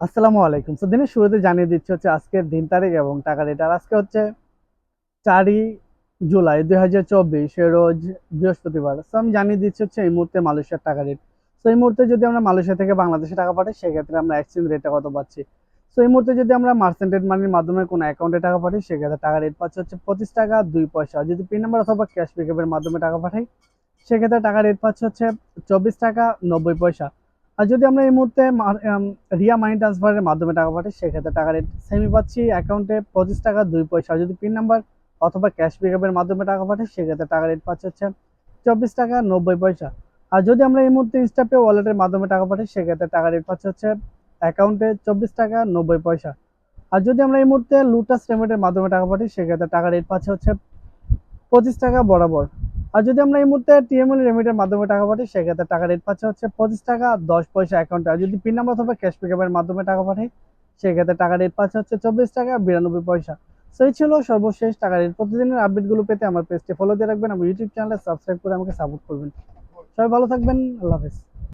আসসালামু আলাইকুম। তো দিনের শুরুতে জানিয়ে দিচ্ছি হচ্ছে আজকের দিন তারিখ এবং টাকা রেট আর আজকে হচ্ছে চারই জুলাই দুই হাজার চব্বিশ, রোজ বৃহস্পতিবার। সো আমি জানিয়ে দিচ্ছি হচ্ছে এই মুহূর্তে মালয়েশিয়ার টাকা রেট সো এই মুহূর্তে যদি আমরা মালয়েশিয়া থেকে বাংলাদেশে টাকা পাঠাই, সেক্ষেত্রে আমরা এক্সচেঞ্জ রেটটা কত পাচ্ছি? তো এই মুহূর্তে যদি আমরা মার্সেন্টেড মানির মাধ্যমে কোনো অ্যাকাউন্টে টাকা পাঠাই, সেক্ষেত্রে টাকা রেট পাচ্ছে হচ্ছে পঁচিশ টাকা দুই পয়সা। যদি পিন নাম্বার অথবা ক্যাশ পিকআপের মাধ্যমে টাকা পাঠাই, সেক্ষেত্রে টাকা রেট পাচ্ছে হচ্ছে চব্বিশ টাকা নব্বই পয়সা। আর যদি আমরা এই মুহূর্তে রিয়া মানি ট্রান্সফারের মাধ্যমে টাকা পাঠাই, সেক্ষেত্রে টাকা রেট সেমি পাচ্ছি। অ্যাকাউন্টে পঁচিশ টাকা, দুই পয়সা। যদি পিন নাম্বার অথবা ক্যাশ পিকআপের মাধ্যমে টাকা পাঠাই, সেক্ষেত্রে টাকা রেট পাচ্ছে হচ্ছে চব্বিশ টাকা, নব্বই পয়সা। আর যদি আমরা এই মুহূর্তে ইনস্টাপে ওয়ালেটের মাধ্যমে টাকা পাঠাই, সেক্ষেত্রে টাকা রেট পাচ্ছে হচ্ছে অ্যাকাউন্টে চব্বিশ টাকা, নব্বই পয়সা। আর যদি আমরা এই মুহূর্তে লুটাস পেমেন্টের মাধ্যমে টাকা পাঠাই, সেক্ষেত্রে টাকা রেট পাচ্ছে হচ্ছে পঁচিশ টাকা বরাবর। আর যদি আমরা এই মুহূর্তে টিএমএল রেমিটের মাধ্যমে টাকা পাঠাই, সেক্ষেত্রে টাকা রেট পাচ্ছে হচ্ছে পঁচিশ টাকা, দশ পয়সা অ্যাকাউন্টে আর যদি পিন নাম্বার অথবা ক্যাশ পিকআপের মাধ্যমে টাকা পাঠাই, সেক্ষেত্রে টাকা রেট পাচ্ছে হচ্ছে চব্বিশ টাকা, বিরানব্বই পয়সা। সেই ছিল সর্বশেষ টাকা রেট প্রতিদিনের আপডেটগুলো পেতে আমার পেজটি ফলো দিয়ে রাখবেন। আমার ইউটিউব চ্যানেলে সাবস্ক্রাইব করে আমাকে সাপোর্ট করবেন। সবাই ভালো থাকবেন। আল্লাহ হাফেজ।